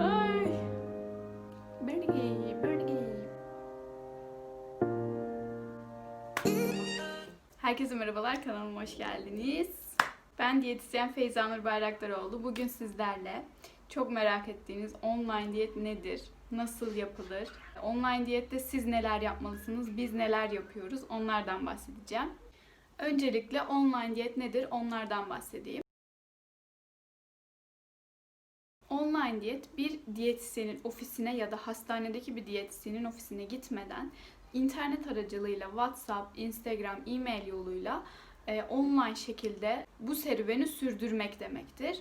Ay. Bernie, Bernie. Herkese merhabalar, kanalıma hoş geldiniz. Ben diyetisyen Feyza Nur Bayraktaroğlu. Bugün sizlerle çok merak ettiğiniz online diyet nedir? Nasıl yapılır? Online diyette siz neler yapmalısınız? Biz neler yapıyoruz? Onlardan bahsedeceğim. Öncelikle online diyet nedir? Onlardan bahsedeyim. Online diyet bir diyetisyenin ofisine ya da hastanedeki bir diyetisyenin ofisine gitmeden internet aracılığıyla WhatsApp, Instagram, e-mail yoluyla e, online şekilde bu serüveni sürdürmek demektir.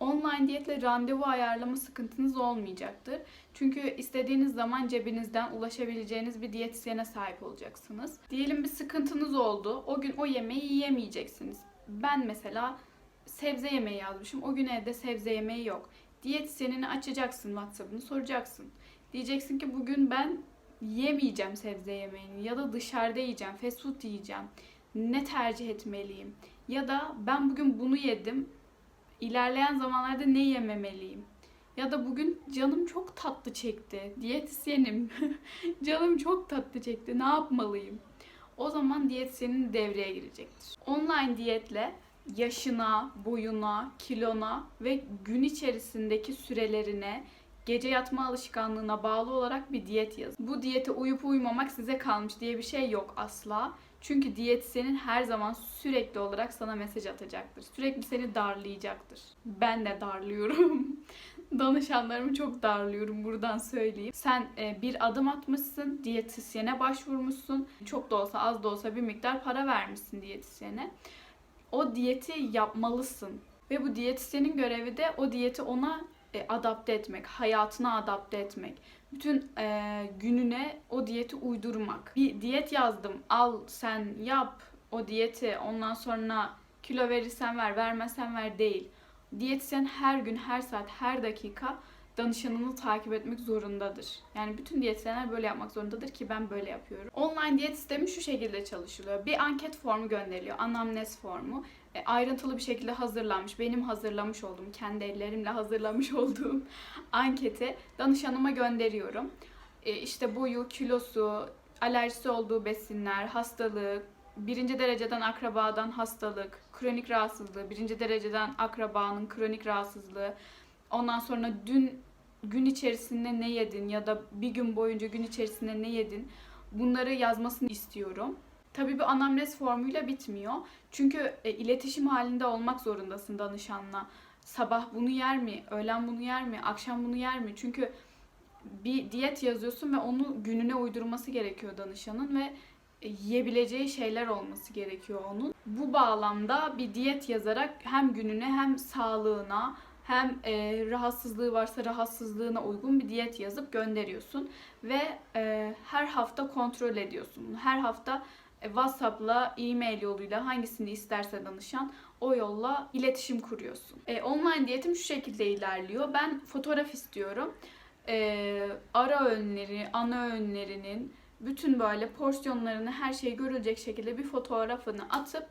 Online diyetle randevu ayarlama sıkıntınız olmayacaktır. Çünkü istediğiniz zaman cebinizden ulaşabileceğiniz bir diyetisyene sahip olacaksınız. Diyelim bir sıkıntınız oldu. O gün o yemeği yiyemeyeceksiniz. Ben mesela sebze yemeği yazmışım. O gün evde sebze yemeği yok. Diyetisyenini açacaksın WhatsApp'ını soracaksın. Diyeceksin ki bugün ben yemeyeceğim sebze yemeğini ya da dışarıda yiyeceğim, fast food yiyeceğim. Ne tercih etmeliyim? Ya da ben bugün bunu yedim. İlerleyen zamanlarda ne yememeliyim? Ya da bugün canım çok tatlı çekti. Diyetisyenim. canım çok tatlı çekti. Ne yapmalıyım? O zaman diyetisyenin devreye girecektir. Online diyetle yaşına, boyuna, kilona ve gün içerisindeki sürelerine, gece yatma alışkanlığına bağlı olarak bir diyet yazın. Bu diyete uyup uymamak size kalmış diye bir şey yok asla. Çünkü diyetisyenin her zaman sürekli olarak sana mesaj atacaktır. Sürekli seni darlayacaktır. Ben de darlıyorum. Danışanlarımı çok darlıyorum buradan söyleyeyim. Sen e, bir adım atmışsın, diyetisyene başvurmuşsun. Çok da olsa az da olsa bir miktar para vermişsin diyetisyene. O diyeti yapmalısın. Ve bu diyetisyenin görevi de o diyeti ona e, adapte etmek, hayatına adapte etmek. Bütün e, gününe o diyeti uydurmak. Bir diyet yazdım, al sen yap o diyeti. Ondan sonra kilo verirsen ver, vermezsen ver değil. Diyetisyen her gün, her saat, her dakika danışanını takip etmek zorundadır. Yani bütün diyetisyenler böyle yapmak zorundadır ki ben böyle yapıyorum. Online diyet sistemi şu şekilde çalışılıyor. Bir anket formu gönderiliyor. Anamnez formu. E, ayrıntılı bir şekilde hazırlanmış. Benim hazırlamış olduğum, kendi ellerimle hazırlamış olduğum anketi danışanıma gönderiyorum. E, işte boyu, kilosu, alerjisi olduğu besinler, hastalığı, birinci dereceden akrabadan hastalık, kronik rahatsızlığı, birinci dereceden akrabanın kronik rahatsızlığı, ondan sonra dün gün içerisinde ne yedin ya da bir gün boyunca gün içerisinde ne yedin bunları yazmasını istiyorum. Tabii bu anamnez formuyla bitmiyor. Çünkü e, iletişim halinde olmak zorundasın danışanla. Sabah bunu yer mi? Öğlen bunu yer mi? Akşam bunu yer mi? Çünkü bir diyet yazıyorsun ve onu gününe uydurması gerekiyor danışanın ve e, yiyebileceği şeyler olması gerekiyor onun. Bu bağlamda bir diyet yazarak hem gününe hem sağlığına hem e, rahatsızlığı varsa rahatsızlığına uygun bir diyet yazıp gönderiyorsun ve e, her hafta kontrol ediyorsun. Her hafta e, WhatsApp'la, e-mail yoluyla hangisini isterse danışan o yolla iletişim kuruyorsun. E, online diyetim şu şekilde ilerliyor. Ben fotoğraf istiyorum. E, ara öğünleri, ana öğünlerinin bütün böyle porsiyonlarını her şey görülecek şekilde bir fotoğrafını atıp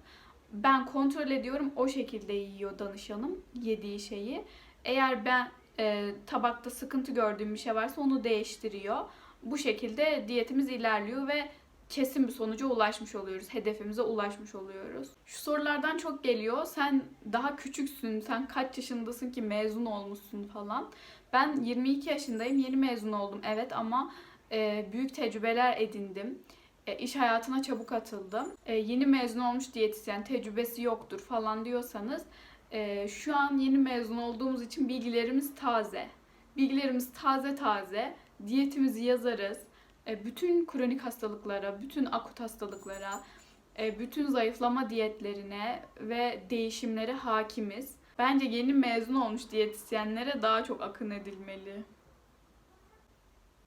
ben kontrol ediyorum o şekilde yiyor danışanım yediği şeyi. Eğer ben e, tabakta sıkıntı gördüğüm bir şey varsa onu değiştiriyor. Bu şekilde diyetimiz ilerliyor ve kesin bir sonuca ulaşmış oluyoruz. Hedefimize ulaşmış oluyoruz. Şu sorulardan çok geliyor. Sen daha küçüksün. Sen kaç yaşındasın ki mezun olmuşsun falan. Ben 22 yaşındayım. Yeni mezun oldum evet ama e, büyük tecrübeler edindim. E, iş hayatına çabuk atıldım. E, yeni mezun olmuş diyetisyen tecrübesi yoktur falan diyorsanız e, şu an yeni mezun olduğumuz için bilgilerimiz taze. Bilgilerimiz taze taze. Diyetimizi yazarız. E, bütün kronik hastalıklara, bütün akut hastalıklara, bütün zayıflama diyetlerine ve değişimlere hakimiz. Bence yeni mezun olmuş diyetisyenlere daha çok akın edilmeli.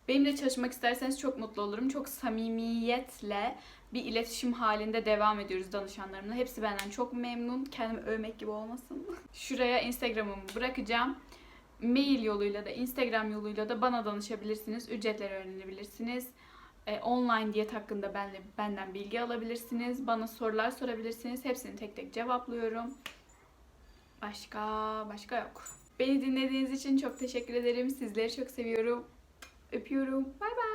Benimle çalışmak isterseniz çok mutlu olurum. Çok samimiyetle bir iletişim halinde devam ediyoruz danışanlarımla. Hepsi benden çok memnun. Kendimi övmek gibi olmasın. Şuraya Instagram'ımı bırakacağım. Mail yoluyla da Instagram yoluyla da bana danışabilirsiniz. Ücretleri öğrenebilirsiniz. E, online diyet hakkında benle, benden bilgi alabilirsiniz. Bana sorular sorabilirsiniz. Hepsini tek tek cevaplıyorum. Başka başka yok. Beni dinlediğiniz için çok teşekkür ederim. Sizleri çok seviyorum. Öpüyorum. Bay bay.